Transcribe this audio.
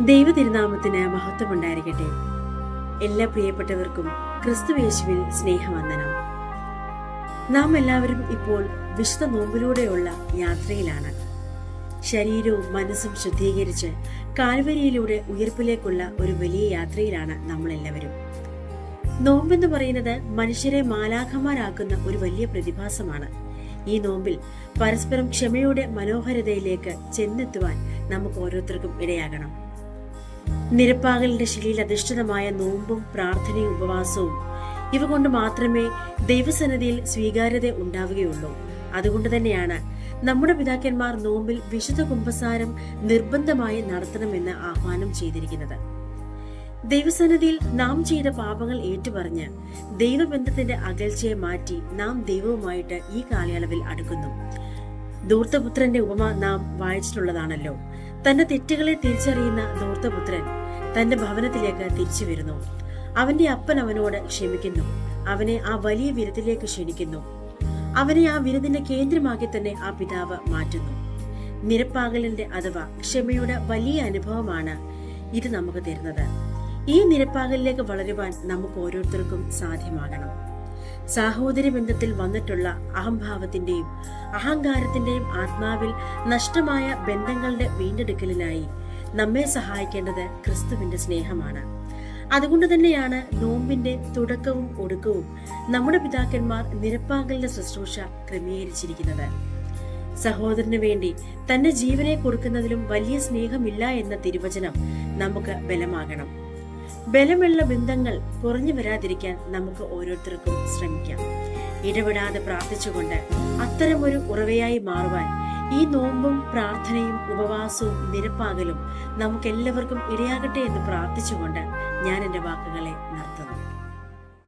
ദൈവ തിരുനാമത്തിന് മഹത്വമുണ്ടായിരിക്കട്ടെ. എല്ലാ പ്രിയപ്പെട്ടവർക്കും ക്രിസ്തുവേശുവിൽ സ്നേഹവന്ദനം. നാം എല്ലാവരും ഇപ്പോൾ വിശുദ്ധ നോമ്പിലൂടെയുള്ള യാത്രയിലാണ്. ശരീരവും മനസ്സും ശുദ്ധീകരിച്ച് കാൽവരിയിലൂടെ ഉയർപ്പിലേക്കുള്ള ഒരു വലിയ യാത്രയിലാണ് നമ്മളെല്ലാവരും. നോമ്പെന്ന് പറയുന്നത് മനുഷ്യരെ മാലാഖമാരാക്കുന്ന ഒരു വലിയ പ്രതിഭാസമാണ്. ഈ നോമ്പിൽ പരസ്പരം ക്ഷമയുടെ മനോഹരതയിലേക്ക് ചെന്നെത്തുവാൻ നമുക്ക് ഓരോരുത്തർക്കും ഇടയാകണം. നിരപ്പാകലിന്റെ ശിലയിൽ അധിഷ്ഠിതമായ നോമ്പും പ്രാർത്ഥനയും ഉപവാസവും. ഇവ കൊണ്ട് മാത്രമേ ദൈവസന്നിധിയിൽ സ്വീകാര്യത ഉണ്ടാവുകയുള്ളൂ. അതുകൊണ്ട് തന്നെയാണ് നമ്മുടെ പിതാക്കന്മാർ നോമ്പിൽ വിശുദ്ധ കുംഭസാരം നിർബന്ധമായി നടത്തണമെന്ന് ആഹ്വാനം ചെയ്തിരിക്കുന്നത്. ദൈവസന്നിധിയിൽ നാം ചെയ്ത പാപങ്ങൾ ഏറ്റുപറഞ്ഞ് ദൈവബന്ധത്തിന്റെ അകൽച്ചയെ മാറ്റി നാം ദൈവവുമായിട്ട് ഈ കാലയളവിൽ അടുക്കുന്നു. ധൂർത്തപുത്രന്റെ ഉപമ നാം വായിച്ചിട്ടുള്ളതാണല്ലോ. തന്റെ തെറ്റുകളെ തിരിച്ചറിയുന്ന ധൂർത്തപുത്രൻ തന്റെ ഭവനത്തിലേക്ക് തിരിച്ചു വരുന്നു. അവന്റെ അപ്പൻ അവനോട് ക്ഷമിക്കുന്നു. അവനെ ആ വലിയ വിരുദിലേക്ക് ക്ഷണിക്കുന്നു. അവനെ ആ വിരുദിന്റെ കേന്ദ്രമാക്കി തന്നെ ആ പിതാവ് മാറ്റുന്നു. നിരപ്പാകലിന്റെ അഥവാ ക്ഷമയുടെ വലിയ അനുഭവമാണ് ഇത് നമുക്ക് തരുന്നത്. ഈ നിരപ്പാകലിലേക്ക് വളരുവാൻ നമുക്ക് ഓരോരുത്തർക്കും സാധ്യമാകണം. സാഹോദര്യ ബന്ധത്തിൽ വന്നിട്ടുള്ള അഹംഭാവത്തിന്റെയും അഹങ്കാരത്തിന്റെയും ആത്മാവിൽ നഷ്ടമായ ബന്ധങ്ങളുടെ വീണ്ടെടുക്കലിനായി നമ്മെ സഹായിക്കേണ്ടത് ക്രിസ്തുവിന്റെ സ്നേഹമാണ്. അതുകൊണ്ട് തന്നെയാണ് നോമ്പിന്റെ തുടക്കവും ഒടുക്കവും നമ്മുടെ പിതാക്കന്മാർ നിരപ്പാകലിന്റെ ശുശ്രൂഷ ക്രമീകരിച്ചിരിക്കുന്നത്. സഹോദരന് വേണ്ടി തന്റെ ജീവനെ കൊടുക്കുന്നതിലും വലിയ സ്നേഹമില്ല എന്ന തിരുവചനം നമുക്ക് ബലമാകണം. ബലമുള്ള ബന്ധങ്ങൾ കുറഞ്ഞു വരാതിരിക്കാൻ നമുക്ക് ഓരോരുത്തർക്കും ശ്രമിക്കാം. ഇടപെടാതെ പ്രാർത്ഥിച്ചുകൊണ്ട് അത്തരമൊരു ഉറവയായി മാറുവാൻ ഈ നോമ്പും പ്രാർത്ഥനയും ഉപവാസവും നിരപ്പാകലും നമുക്കെല്ലാവർക്കും ഇടയാകട്ടെ എന്ന് പ്രാർത്ഥിച്ചുകൊണ്ട് ഞാൻ എന്റെ വാക്കുകളെ നിർത്തുന്നു.